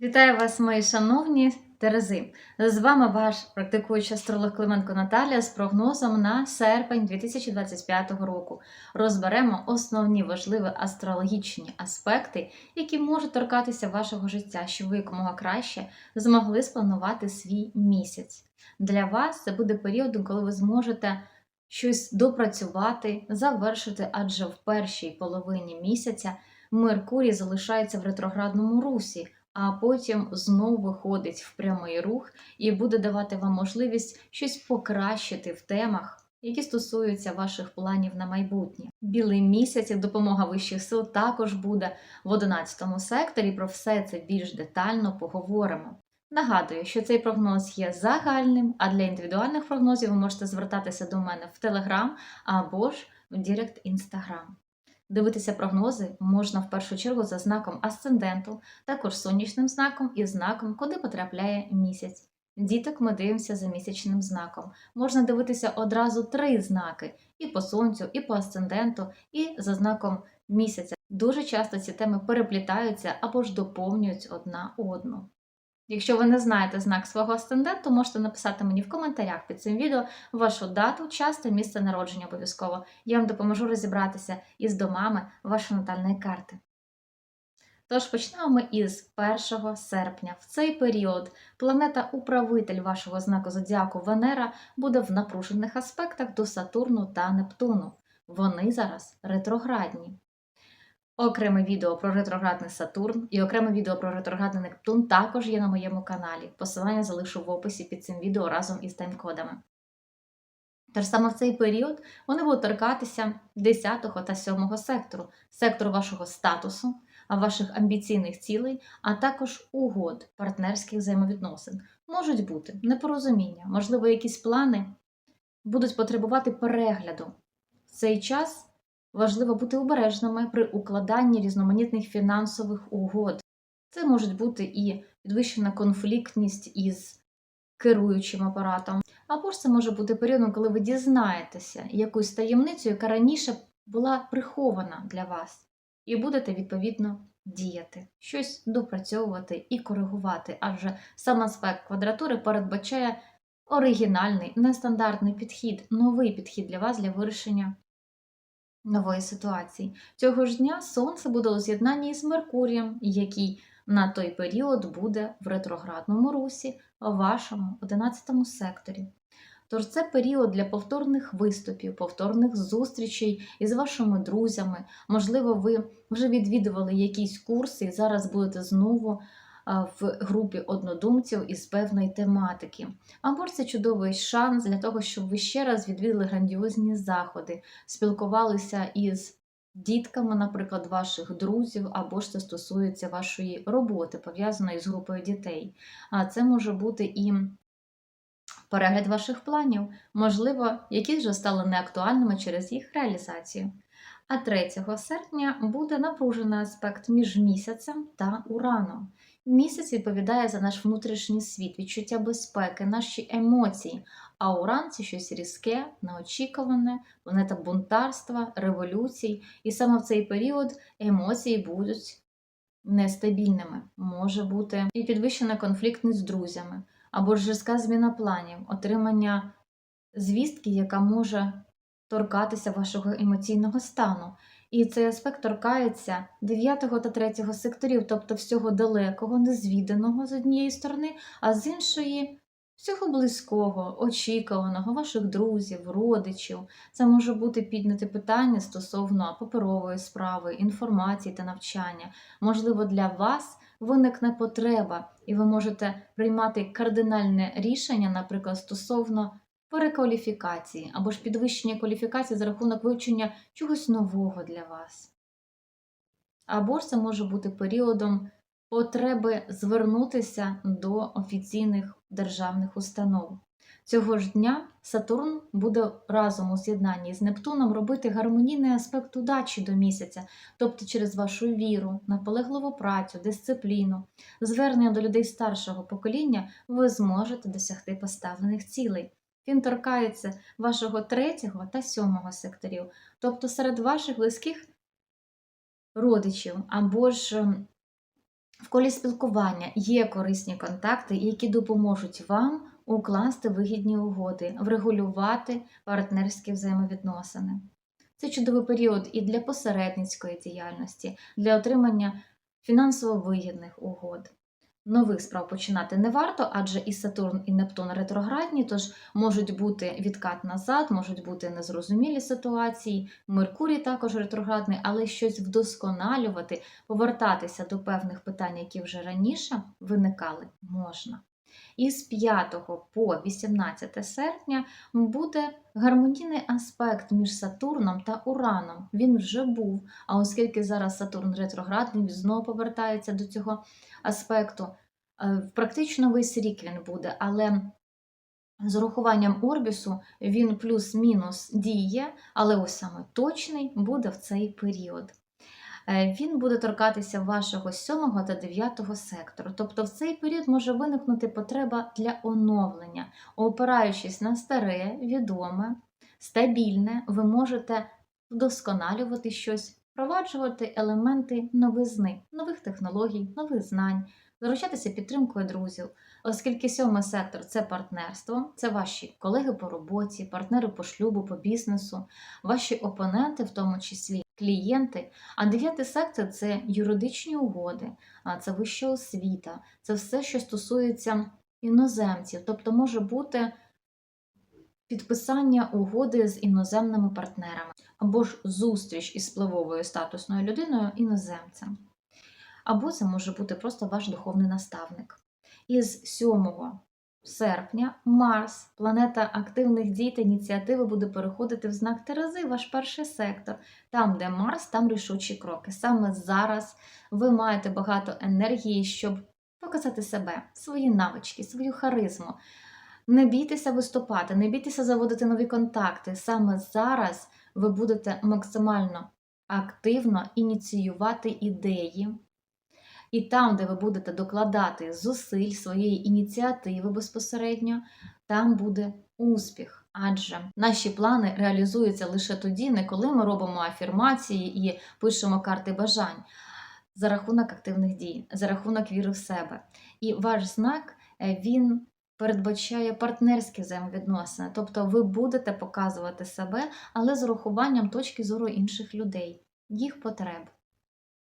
Вітаю вас, мої шановні Терези! З вами ваш практикуючий астролог Клименко Наталія з прогнозом на серпень 2025 року. Розберемо основні важливі астрологічні аспекти, які можуть торкатися вашого життя, щоб ви якомога краще змогли спланувати свій місяць. Для вас це буде періодом, коли ви зможете щось допрацювати, завершити, адже в першій половині місяця Меркурій залишається в ретроградному русі а потім знову виходить в прямий рух і буде давати вам можливість щось покращити в темах, які стосуються ваших планів на майбутнє. Білий місяць і допомога вищих сил також буде в 11 секторі. Про все це більш детально поговоримо. Нагадую, що цей прогноз є загальним, а для індивідуальних прогнозів ви можете звертатися до мене в Телеграм або ж в Дірект Інстаграм. Дивитися прогнози можна в першу чергу за знаком асценденту, також сонячним знаком і знаком, куди потрапляє місяць. Діток ми дивимося за місячним знаком. Можна дивитися одразу три знаки: і по сонцю, і по асценденту, і за знаком місяця. Дуже часто ці теми переплітаються або ж доповнюють одна одну. Якщо ви не знаєте знак свого асценденту, можете написати мені в коментарях під цим відео вашу дату, час та місце народження обов'язково. Я вам допоможу розібратися із домами вашої натальної карти. Тож почнемо ми із 1 серпня. В цей період планета-управитель вашого знаку зодіаку Венера буде в напружених аспектах до Сатурну та Нептуну. Вони зараз ретроградні. Окреме відео про ретроградний Сатурн і окреме відео про ретроградний Нептун також є на моєму каналі. Посилання залишу в описі під цим відео разом із таймкодами. Тож саме в цей період вони будуть торкатися 10 та 7 сектору, сектору вашого статусу, ваших амбіційних цілей, а також угод партнерських взаємовідносин. Можуть бути непорозуміння, можливо, якісь плани будуть потребувати перегляду. В цей час важливо бути обережними при укладанні різноманітних фінансових угод. Це можуть бути і підвищена конфліктність із керуючим апаратом, або ж це може бути періодом, коли ви дізнаєтеся якусь таємницю, яка раніше була прихована для вас, і будете відповідно діяти, щось допрацьовувати і коригувати, адже сам аспект квадратури передбачає оригінальний, нестандартний підхід, новий підхід для вас для вирішення нової ситуації. Цього ж дня Сонце буде у з'єднанні з Меркурієм, який на той період буде в ретроградному русі в вашому 11 секторі. Тож це період для повторних виступів, повторних зустрічей із вашими друзями. Можливо, ви вже відвідували якісь курси і зараз будете знову в групі однодумців із певної тематики. Або це чудовий шанс для того, щоб ви ще раз відвідали грандіозні заходи, спілкувалися із дітками, наприклад, ваших друзів, або ж це стосується вашої роботи, пов'язаної з групою дітей. А це може бути і перегляд ваших планів, можливо, які вже стали неактуальними через їх реалізацію. А 3 серпня буде напружений аспект між місяцем та ураном. Місяць відповідає за наш внутрішній світ, відчуття безпеки, наші емоції. А уран це щось різке, неочікуване, планета бунтарства, революцій. І саме в цей період емоції будуть нестабільними. Може бути і підвищена конфліктність з друзями, або ж різка зміна планів, отримання звістки, яка може торкатися вашого емоційного стану. І цей аспект торкається 9 та 3 секторів, тобто всього далекого, незвіданого з однієї сторони, а з іншої всього близького, очікуваного, ваших друзів, родичів. Це може бути підняте питання стосовно паперової справи, інформації та навчання. Можливо, для вас виникне потреба, і ви можете приймати кардинальне рішення, наприклад, стосовно перекваліфікації або ж підвищення кваліфікації за рахунок вивчення чогось нового для вас. Або ж це може бути періодом потреби звернутися до офіційних державних установ. Цього ж дня Сатурн буде разом у з'єднанні з Нептуном робити гармонійний аспект удачі до місяця, тобто через вашу віру, наполегливу працю, дисципліну, звернення до людей старшого покоління, ви зможете досягти поставлених цілей. Він торкається вашого третього та сьомого секторів, тобто серед ваших близьких родичів або ж ем, В колі спілкування є корисні контакти, які допоможуть вам укласти вигідні угоди, врегулювати партнерські взаємовідносини. Це чудовий період і для посередницької діяльності, для отримання фінансово вигідних угод. Нових справ починати не варто, адже і Сатурн, і Нептун ретроградні, тож можуть бути відкат назад, можуть бути незрозумілі ситуації. Меркурій також ретроградний, але щось вдосконалювати, повертатися до певних питань, які вже раніше виникали, можна. І з 5 по 18 серпня буде гармонійний аспект між Сатурном та Ураном. Він вже був. А оскільки зараз Сатурн ретроградний, він знову повертається до цього аспекту. Е, Практично весь рік він буде, але з урахуванням Орбісу він плюс-мінус діє, але ось саме точний буде в цей період. Е, Він буде торкатися вашого 7 та 9 сектору. Тобто в цей період може виникнути потреба для оновлення. Опираючись на старе, відоме, стабільне, ви можете вдосконалювати щось, впроваджувати елементи новизни, нових технологій, нових знань, заручатися підтримкою друзів, оскільки сьомий сектор це партнерство, це ваші колеги по роботі, партнери по шлюбу, по бізнесу, ваші опоненти, в тому числі клієнти. А дев'ятий сектор це юридичні угоди, це вища освіта, це все, що стосується іноземців, тобто може бути підписання угоди з іноземними партнерами або ж зустріч із впливовою статусною людиною іноземцем. Або це може бути просто ваш духовний наставник. Із 7 серпня Марс, планета активних дій та ініціативи, буде переходити в знак Терези, ваш перший сектор. Там, де Марс, там рішучі кроки. Саме зараз ви маєте багато енергії, щоб показати себе, свої навички, свою харизму. Не бійтеся виступати, не бійтеся заводити нові контакти. Саме зараз ви будете максимально активно ініціювати ідеї. І там, де ви будете докладати зусиль своєї ініціативи безпосередньо, там буде успіх. Адже наші плани реалізуються лише тоді, не коли ми робимо афірмації і пишемо карти бажань за рахунок активних дій, за рахунок віри в себе. І ваш знак е, він передбачає партнерські взаємовідносини, тобто ви будете показувати себе, але з урахуванням точки зору інших людей, їх потреб.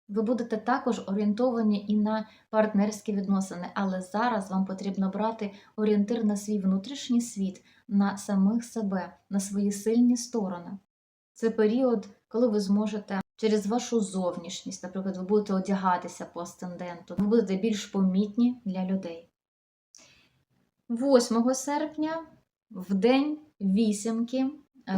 Ви будете також орієнтовані і на партнерські відносини, але зараз вам потрібно брати орієнтир на свій внутрішній світ, на самих себе, на свої сильні сторони. Це період, коли ви зможете через вашу зовнішність, наприклад, ви будете одягатися по астенденту, ви будете більш помітні для людей. 8 серпня, в день вісімки,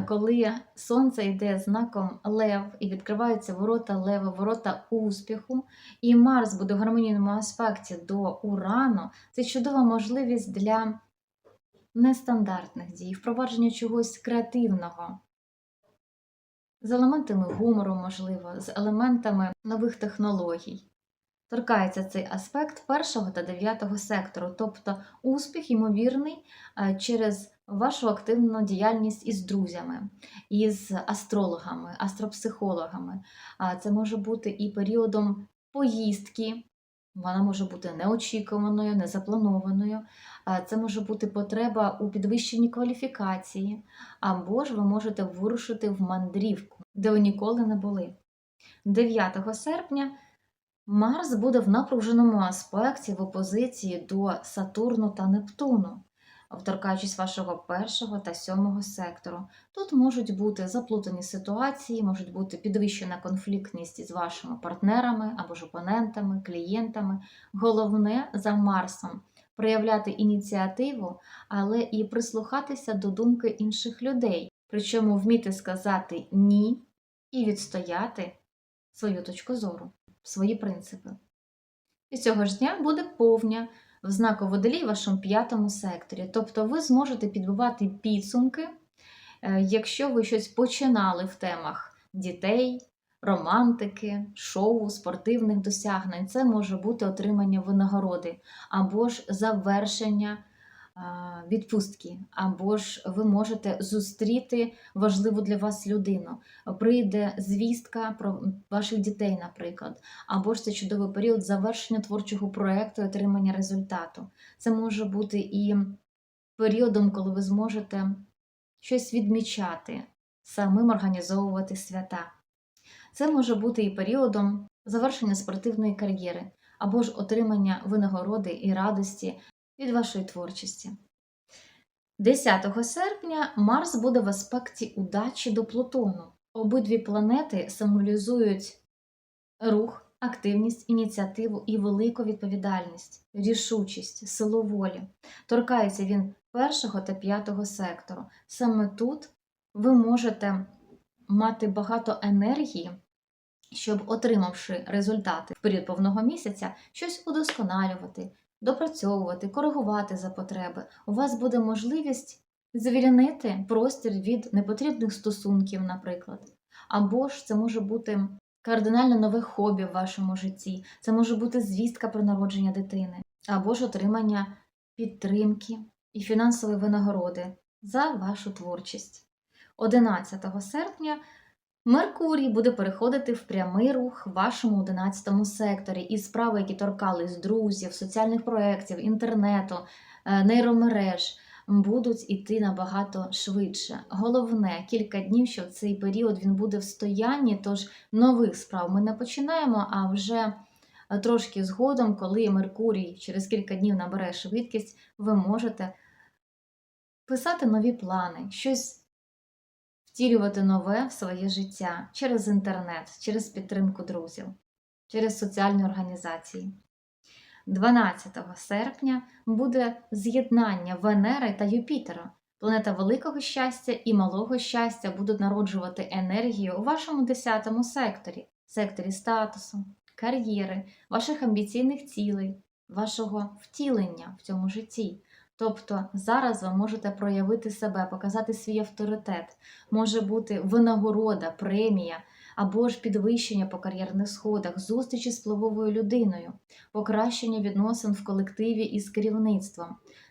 коли сонце йде знаком Лев і відкриваються ворота Лева, ворота успіху, і Марс буде в гармонійному аспекті до Урану, це чудова можливість для нестандартних дій, впровадження чогось креативного. З елементами гумору, можливо, з елементами нових технологій. Торкається цей аспект першого та дев'ятого сектору, тобто успіх, ймовірний, е, через вашу активну діяльність із друзями, із астрологами, астропсихологами. Це може бути і періодом поїздки, вона може бути неочікуваною, незапланованою. Це може бути потреба у підвищенні кваліфікації, або ж ви можете вирушити в мандрівку, де ви ніколи не були. 9 серпня. Марс буде в напруженому аспекті в опозиції до Сатурну та Нептуну, вторкаючись вашого першого та сьомого сектору. Тут можуть бути заплутані ситуації, можуть бути підвищена конфліктність з вашими партнерами або ж опонентами, клієнтами. Головне за Марсом проявляти ініціативу, але і прислухатися до думки інших людей, причому вміти сказати ні і відстояти свою точку зору свої принципи. І цього ж дня буде повня в знаку водолій в вашому п'ятому секторі. Тобто ви зможете підбивати підсумки, е, якщо ви щось починали в темах дітей, романтики, шоу, спортивних досягнень. Це може бути отримання винагороди або ж завершення відпустки, або ж ви можете зустріти важливу для вас людину. Прийде звістка про ваших дітей, наприклад, або ж це чудовий період завершення творчого проєкту і отримання результату. Це може бути і періодом, коли ви зможете щось відмічати, самим організовувати свята. Це може бути і періодом завершення спортивної кар'єри, або ж отримання винагороди і радості від вашої творчості. 10 серпня Марс буде в аспекті удачі до Плутону. Обидві планети символізують рух, активність, ініціативу і велику відповідальність, рішучість, силу волі. Торкається він першого та п'ятого сектору. Саме тут ви можете мати багато енергії, щоб, отримавши результати в період повного місяця, щось удосконалювати, допрацьовувати, коригувати за потреби. У вас буде можливість звільнити простір від непотрібних стосунків, наприклад. Або ж це може бути кардинально нове хобі в вашому житті, це може бути звістка про народження дитини, або ж отримання підтримки і фінансової винагороди за вашу творчість. 11 серпня Меркурій буде переходити в прямий рух в вашому 11 секторі, і справи, які торкались друзів, соціальних проєктів, інтернету, е, нейромереж, будуть іти набагато швидше. Головне, кілька днів, що в цей період він буде в стоянні, тож нових справ ми не починаємо, а вже е, трошки згодом, коли Меркурій через кілька днів набере швидкість, ви можете писати нові плани, щось втілювати нове в своє життя через інтернет, через підтримку друзів, через соціальні організації. 12 серпня буде з'єднання Венери та Юпітера. Планета великого щастя і малого щастя будуть народжувати енергію у вашому 10 секторі, секторі статусу, кар'єри, ваших амбіційних цілей, вашого втілення в цьому житті. Тобто зараз ви можете проявити себе, показати свій авторитет, може бути винагорода, премія або ж підвищення по кар'єрних сходах, зустрічі з впливовою людиною, покращення відносин в колективі із керівництвом.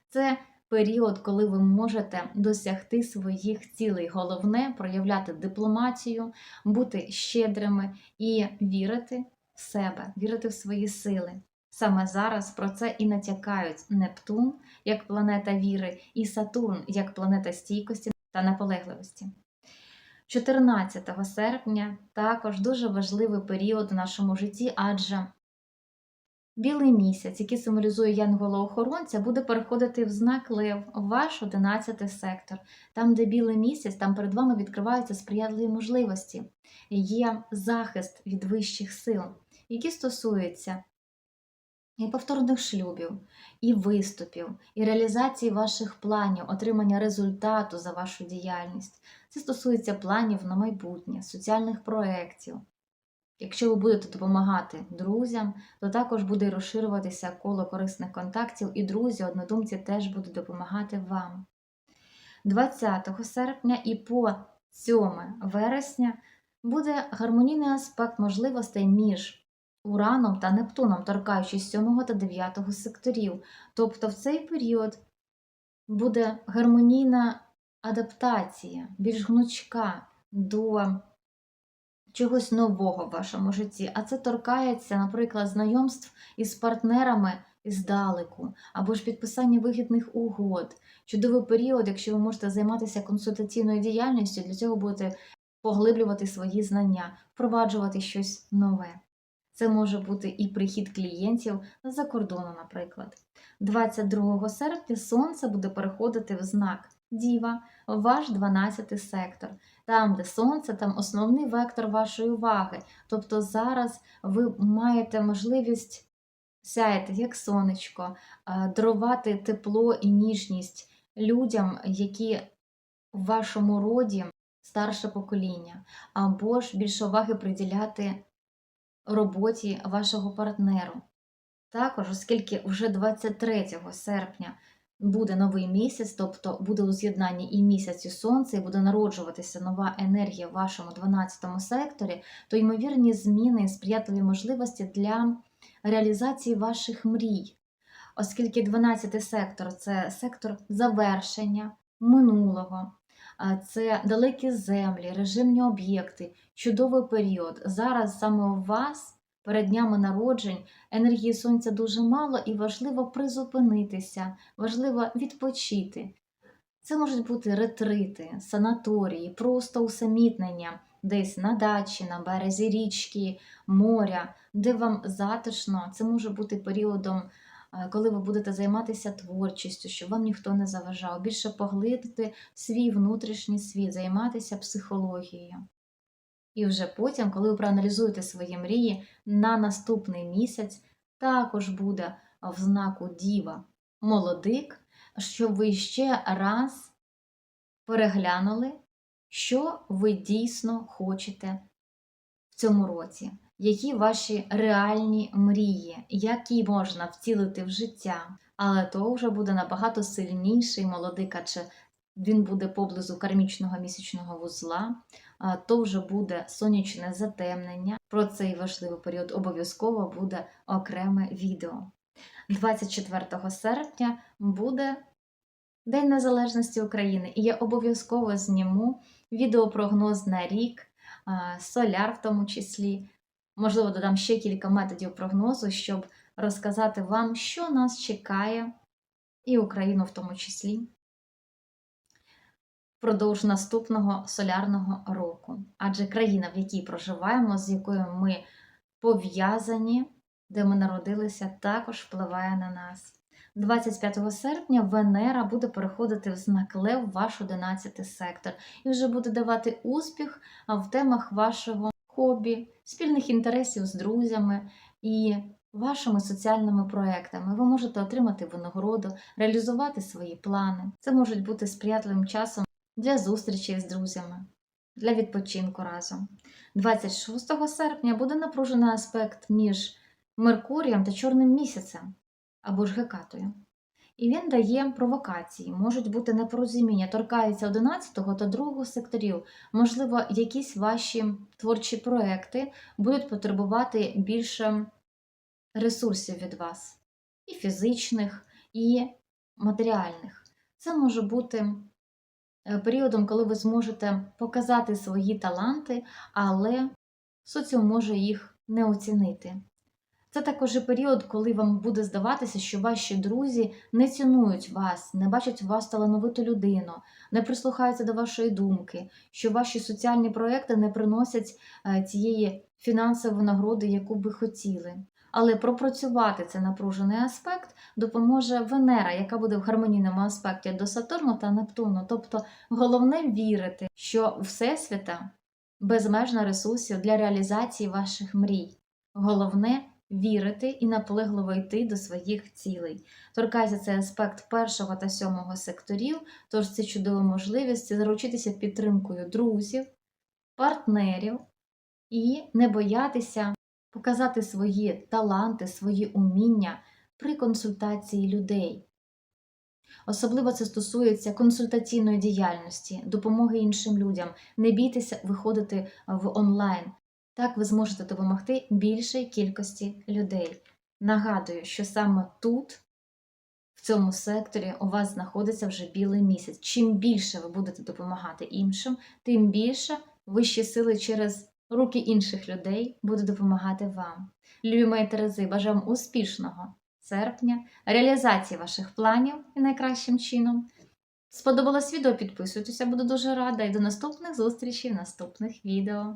Це період, коли ви можете досягти своїх цілей. Головне проявляти дипломатію, бути щедрими і вірити в себе, вірити в свої сили. Саме зараз про це і натякають Нептун як планета віри і Сатурн як планета стійкості та наполегливості. 14 серпня також дуже важливий період в нашому житті, адже білий місяць, який символізує янгола-охоронця, буде переходити в знак Лев, ваш 11 сектор. Там, де білий місяць, там перед вами відкриваються сприятливі можливості, є захист від вищих сил, які стосуються і повторних шлюбів, і виступів, і реалізації ваших планів, отримання результату за вашу діяльність. Це стосується планів на майбутнє, соціальних проєктів. Якщо ви будете допомагати друзям, то також буде розширюватися коло корисних контактів, і друзі, однодумці теж будуть допомагати вам. 20 серпня і по 7 вересня буде гармонійний аспект можливостей між Ураном та Нептуном, торкаючись 7 та 9 секторів. Тобто в цей період буде гармонійна адаптація, більш гнучка до чогось нового в вашому житті. А це торкається, наприклад, знайомств із партнерами здалеку, або ж підписання вигідних угод. Чудовий період, якщо ви можете займатися консультаційною діяльністю, для цього будете поглиблювати свої знання, впроваджувати щось нове. Це може бути і прихід клієнтів з-за кордону, наприклад. 22 серпня Сонце буде переходити в знак Діва, ваш 12 сектор. Там, де сонце, там основний вектор вашої уваги. Тобто зараз ви маєте можливість сяяти, як сонечко, дарувати тепло і ніжність людям, які в вашому роді старше покоління, або ж більше уваги приділяти роботі вашого партнеру. Також, оскільки вже 23 серпня буде новий місяць, тобто буде у з'єднанні і місяць, і сонце, і буде народжуватися нова енергія в вашому 12 секторі, то ймовірні зміни і сприятливі можливості для реалізації ваших мрій. оскільки 12 сектор це сектор завершення минулого, це далекі землі, режимні об'єкти, чудовий період. Зараз саме у вас перед днями народжень енергії сонця дуже мало і важливо призупинитися, важливо відпочити. Це можуть бути ретрити, санаторії, просто усамітнення десь на дачі, на березі річки, моря, де вам затишно. Це може бути періодом, коли ви будете займатися творчістю, щоб вам ніхто не заважав, більше поглибити свій внутрішній світ, займатися психологією. І вже потім, коли ви проаналізуєте свої мрії, на наступний місяць також буде в знаку Діва молодик, щоб ви ще раз переглянули, що ви дійсно хочете в цьому році, які ваші реальні мрії, які можна втілити в життя. Але то вже буде набагато сильніший молодик, адже він буде поблизу кармічного місячного вузла, то вже буде сонячне затемнення. Про цей важливий період обов'язково буде окреме відео. 24 серпня буде День Незалежності України, і я обов'язково зніму відеопрогноз на рік, соляр в тому числі. Можливо, додам ще кілька методів прогнозу, щоб розказати вам, що нас чекає, і Україну в тому числі впродовж наступного солярного року. Адже країна, в якій проживаємо, з якою ми пов'язані, де ми народилися, також впливає на нас. 25 серпня Венера буде переходити в знак Лев ваш 11 сектор і вже буде давати успіх в темах вашого хобі, спільних інтересів з друзями і вашими соціальними проектами. Ви можете отримати винагороду, реалізувати свої плани. Це можуть бути сприятливим часом для зустрічей з друзями, для відпочинку разом. 26 серпня буде напружений аспект між Меркурієм та Чорним місяцем або ж Гекатою. І він дає провокації, можуть бути непорозуміння, торкається 11 та 2 секторів. Можливо, якісь ваші творчі проекти будуть потребувати більше ресурсів від вас, і фізичних, і матеріальних. Це може бути е, періодом, коли ви зможете показати свої таланти, але соціум може їх не оцінити. Це також і період, коли вам буде здаватися, що ваші друзі не цінують вас, не бачать в вас талановиту людину, не прислухаються до вашої думки, що ваші соціальні проекти не приносять е, цієї фінансової нагороди, яку би хотіли. Але пропрацювати цей напружений аспект допоможе Венера, яка буде в гармонійному аспекті до Сатурну та Нептуну. Тобто головне вірити, що Всесвіта безмежно ресурсів для реалізації ваших мрій. Головне вірити і наполегливо йти до своїх цілей. Торкається цей аспект першого та сьомого секторів, тож це чудова можливість заручитися підтримкою друзів, партнерів і не боятися показати свої таланти, свої уміння при консультації людей. Особливо це стосується консультаційної діяльності, допомоги іншим людям. Не бійтеся виходити в онлайн. Так ви зможете допомогти більшій кількості людей. Нагадую, що саме тут, в цьому секторі, у вас знаходиться вже білий місяць. Чим більше ви будете допомагати іншим, тим більше вищі сили через руки інших людей будуть допомагати вам. Любі мої Терези, бажаю вам успішного серпня, реалізації ваших планів і найкращим чином. Сподобалось відео? Підписуйтеся, буду дуже рада і до наступних зустрічей в наступних відео.